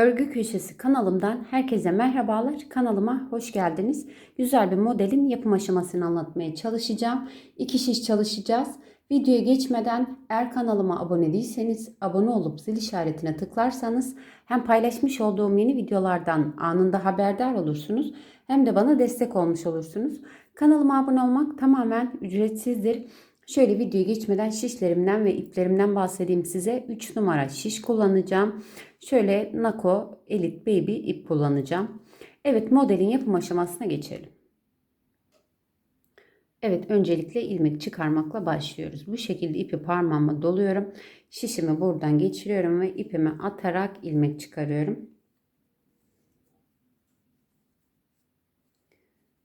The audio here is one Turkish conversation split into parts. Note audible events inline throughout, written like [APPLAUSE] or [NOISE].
Örgü Köşesi kanalımdan herkese merhabalar. Kanalıma hoş geldiniz. Güzel bir modelin yapım aşamasını anlatmaya çalışacağım. İki şiş çalışacağız. Videoya geçmeden eğer kanalıma abone değilseniz abone olup zil işaretine tıklarsanız hem paylaşmış olduğum yeni videolardan anında haberdar olursunuz hem de bana destek olmuş olursunuz. Kanalıma abone olmak tamamen ücretsizdir. Şöyle videoya geçmeden şişlerimden ve iplerimden bahsedeyim size. 3 numara şiş kullanacağım. Şöyle Nako Elite Baby ip kullanacağım. Evet modelin yapım aşamasına geçelim. Evet öncelikle ilmek çıkarmakla başlıyoruz. Bu şekilde ipi parmağıma doluyorum. Şişimi buradan geçiriyorum ve ipimi atarak ilmek çıkarıyorum.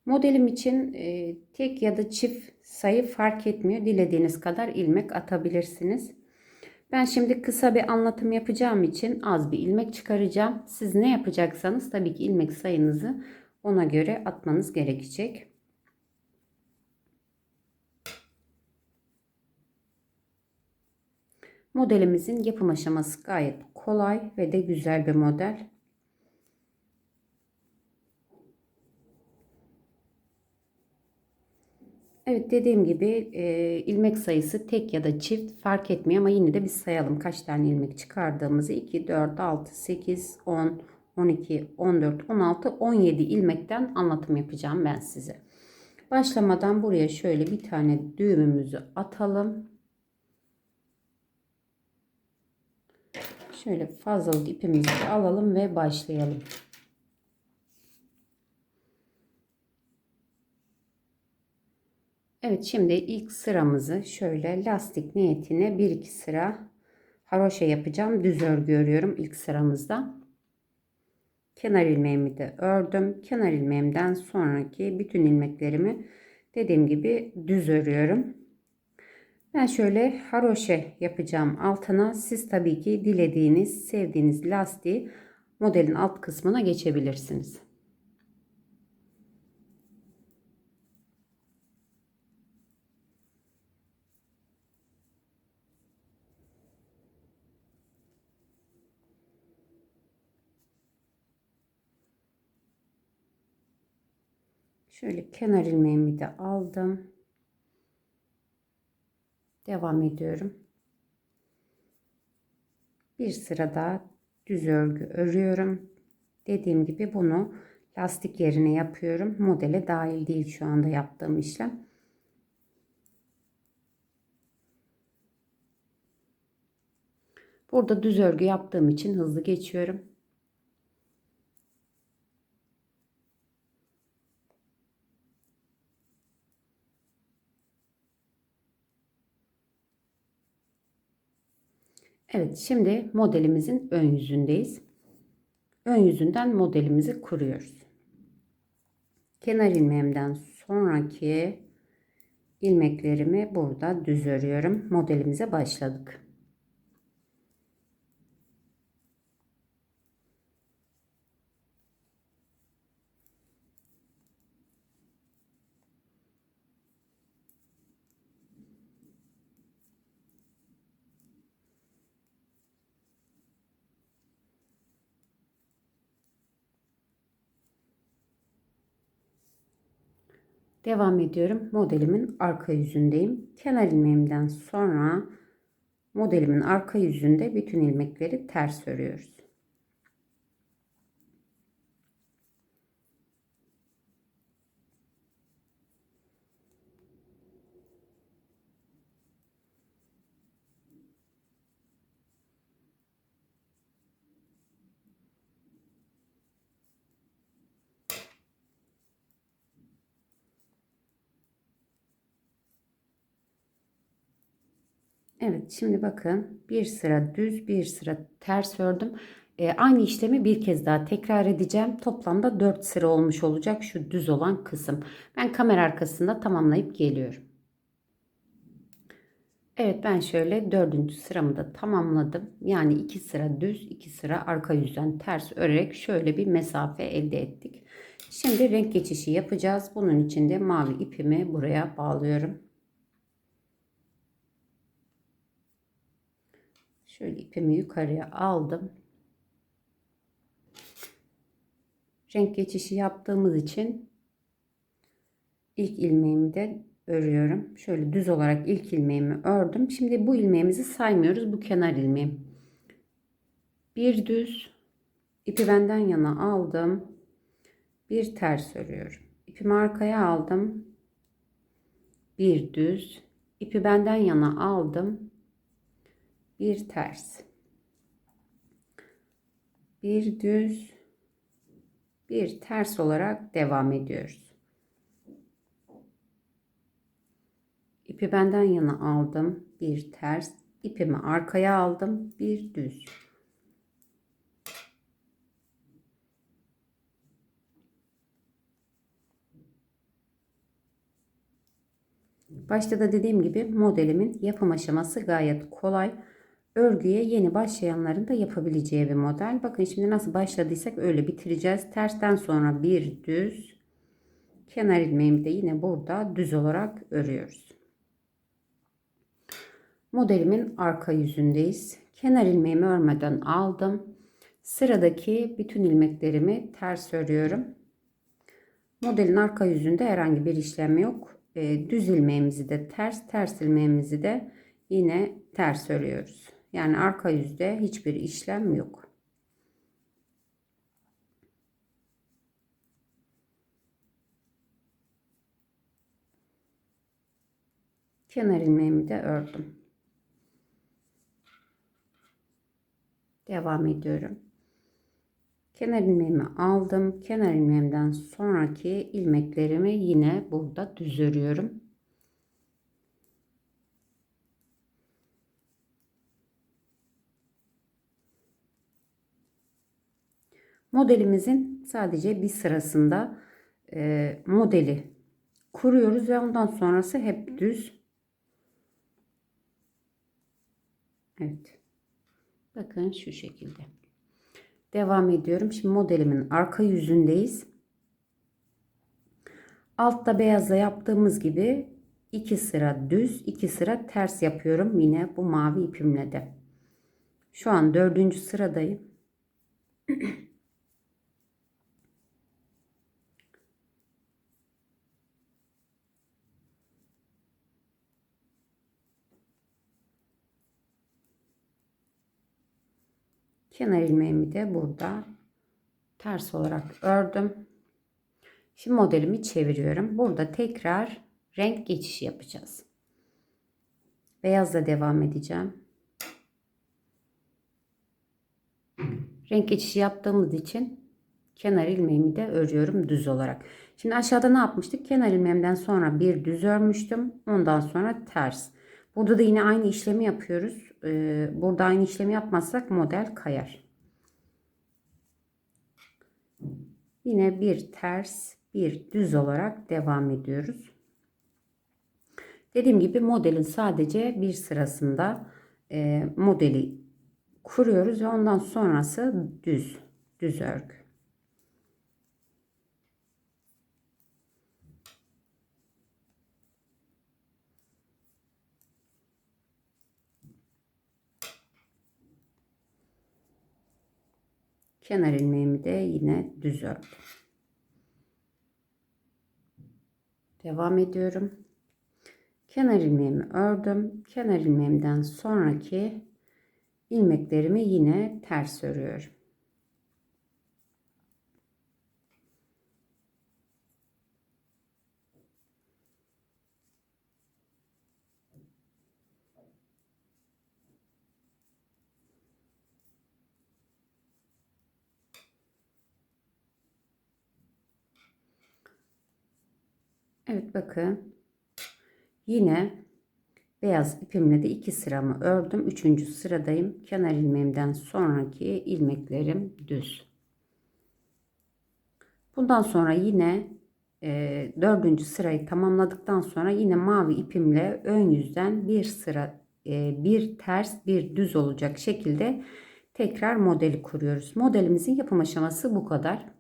Modelim için e, tek ya da çift sayı fark etmiyor. Dilediğiniz kadar ilmek atabilirsiniz. Ben şimdi kısa bir anlatım yapacağım için az bir ilmek çıkaracağım. Siz ne yapacaksanız tabii ki ilmek sayınızı ona göre atmanız gerekecek. Modelimizin yapım aşaması gayet kolay ve de güzel bir model. Evet dediğim gibi e, ilmek sayısı tek ya da çift fark etmiyor ama yine de biz sayalım kaç tane ilmek çıkardığımızı 2, 4, 6, 8, 10, 12, 14, 16, 17 ilmekten anlatım yapacağım ben size. Başlamadan buraya şöyle bir tane düğümümüzü atalım. Şöyle fazlalık ipimizi alalım ve başlayalım. Evet şimdi ilk sıramızı şöyle lastik niyetine bir iki sıra haroşa yapacağım. Düz örgü örüyorum ilk sıramızda. Kenar ilmeğimi de ördüm. Kenar ilmeğimden sonraki bütün ilmeklerimi dediğim gibi düz örüyorum. Ben şöyle haroşe yapacağım altına. Siz tabii ki dilediğiniz, sevdiğiniz lastiği modelin alt kısmına geçebilirsiniz. Şöyle kenar ilmeğimi de aldım. Devam ediyorum. Bir sıra daha düz örgü örüyorum. Dediğim gibi bunu lastik yerine yapıyorum. Modele dahil değil şu anda yaptığım işlem. Burada düz örgü yaptığım için hızlı geçiyorum. Evet şimdi modelimizin ön yüzündeyiz. Ön yüzünden modelimizi kuruyoruz. Kenar ilmeğimden sonraki ilmeklerimi burada düz örüyorum. Modelimize başladık. Devam ediyorum. Modelimin arka yüzündeyim. Kenar ilmeğimden sonra modelimin arka yüzünde bütün ilmekleri ters örüyoruz. Evet şimdi bakın bir sıra düz bir sıra ters ördüm. E, aynı işlemi bir kez daha tekrar edeceğim. Toplamda 4 sıra olmuş olacak şu düz olan kısım. Ben kamera arkasında tamamlayıp geliyorum. Evet ben şöyle dördüncü sıramı da tamamladım. Yani iki sıra düz iki sıra arka yüzden ters örerek şöyle bir mesafe elde ettik. Şimdi renk geçişi yapacağız. Bunun için de mavi ipimi buraya bağlıyorum. Şöyle ipimi yukarıya aldım. renk geçişi yaptığımız için ilk ilmeğimi de örüyorum. Şöyle düz olarak ilk ilmeğimi ördüm. Şimdi bu ilmeğimizi saymıyoruz. Bu kenar ilmeğim. Bir düz ipi benden yana aldım. Bir ters örüyorum. İpimi arkaya aldım. Bir düz ipi benden yana aldım. Bir ters. Bir düz bir ters olarak devam ediyoruz. İpi benden yana aldım. Bir ters. ipimi arkaya aldım. Bir düz. Başta da dediğim gibi modelimin yapım aşaması gayet kolay. Örgüye yeni başlayanların da yapabileceği bir model. Bakın şimdi nasıl başladıysak öyle bitireceğiz. Tersten sonra bir düz. Kenar ilmeğimi de yine burada düz olarak örüyoruz. Modelimin arka yüzündeyiz. Kenar ilmeğimi örmeden aldım. Sıradaki bütün ilmeklerimi ters örüyorum. Modelin arka yüzünde herhangi bir işlem yok. E, düz ilmeğimizi de ters, ters ilmeğimizi de yine ters örüyoruz. Yani arka yüzde hiçbir işlem yok. Kenar ilmeğimi de ördüm. Devam ediyorum. Kenar ilmeğimi aldım. Kenar ilmeğimden sonraki ilmeklerimi yine burada düz örüyorum. Modelimizin sadece bir sırasında e, modeli kuruyoruz ve ondan sonrası hep düz. Evet. Bakın şu şekilde. Devam ediyorum. Şimdi modelimin arka yüzündeyiz. Altta beyazla yaptığımız gibi iki sıra düz, iki sıra ters yapıyorum. Yine bu mavi ipimle de. Şu an dördüncü sıradayım. [CLEARS THROAT] Kenar ilmeğimi de burada ters olarak ördüm. Şimdi modelimi çeviriyorum. Burada tekrar renk geçişi yapacağız. Beyazla devam edeceğim. Renk geçişi yaptığımız için kenar ilmeğimi de örüyorum düz olarak. Şimdi aşağıda ne yapmıştık? Kenar ilmeğimden sonra bir düz örmüştüm. Ondan sonra ters. Burada da yine aynı işlemi yapıyoruz. Ee, burada aynı işlemi yapmazsak model kayar. Yine bir ters, bir düz olarak devam ediyoruz. Dediğim gibi modelin sadece bir sırasında e, modeli kuruyoruz ve ondan sonrası düz, düz örgü. Kenar ilmeğimi de yine düz ördüm. Devam ediyorum. Kenar ilmeğimi ördüm. Kenar ilmeğimden sonraki ilmeklerimi yine ters örüyorum. Evet bakın. Yine beyaz ipimle de iki sıramı ördüm. Üçüncü sıradayım. Kenar ilmeğimden sonraki ilmeklerim düz. Bundan sonra yine e, dördüncü sırayı tamamladıktan sonra yine mavi ipimle ön yüzden bir sıra e, bir ters bir düz olacak şekilde tekrar modeli kuruyoruz. Modelimizin yapım aşaması bu kadar.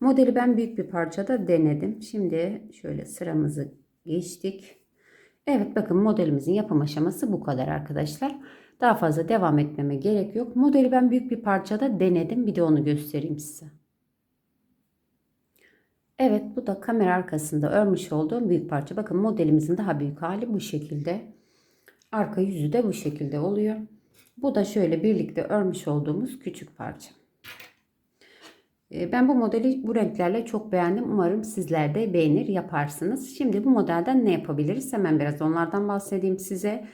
Modeli ben büyük bir parçada denedim. Şimdi şöyle sıramızı geçtik. Evet bakın modelimizin yapım aşaması bu kadar arkadaşlar. Daha fazla devam etmeme gerek yok. Modeli ben büyük bir parçada denedim. Bir de onu göstereyim size. Evet bu da kamera arkasında örmüş olduğum büyük parça. Bakın modelimizin daha büyük hali bu şekilde. Arka yüzü de bu şekilde oluyor. Bu da şöyle birlikte örmüş olduğumuz küçük parça. Ee, Ben bu modeli bu renklerle çok beğendim. Umarım sizler de beğenir yaparsınız. Şimdi bu modelden ne yapabiliriz? Hemen biraz onlardan bahsedeyim size.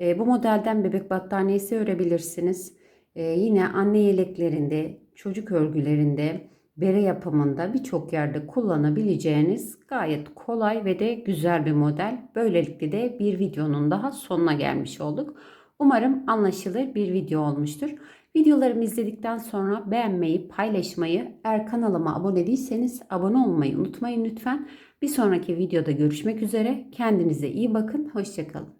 Ee, Bu modelden bebek battaniyesi örebilirsiniz. Ee, Yine anne yeleklerinde, çocuk örgülerinde, bere yapımında birçok yerde kullanabileceğiniz gayet kolay ve de güzel bir model. Böylelikle de bir videonun daha sonuna gelmiş olduk. Umarım anlaşılır bir video olmuştur. Videolarımı izledikten sonra beğenmeyi, paylaşmayı, eğer kanalıma abone değilseniz abone olmayı unutmayın lütfen. Bir sonraki videoda görüşmek üzere. Kendinize iyi bakın. Hoşçakalın.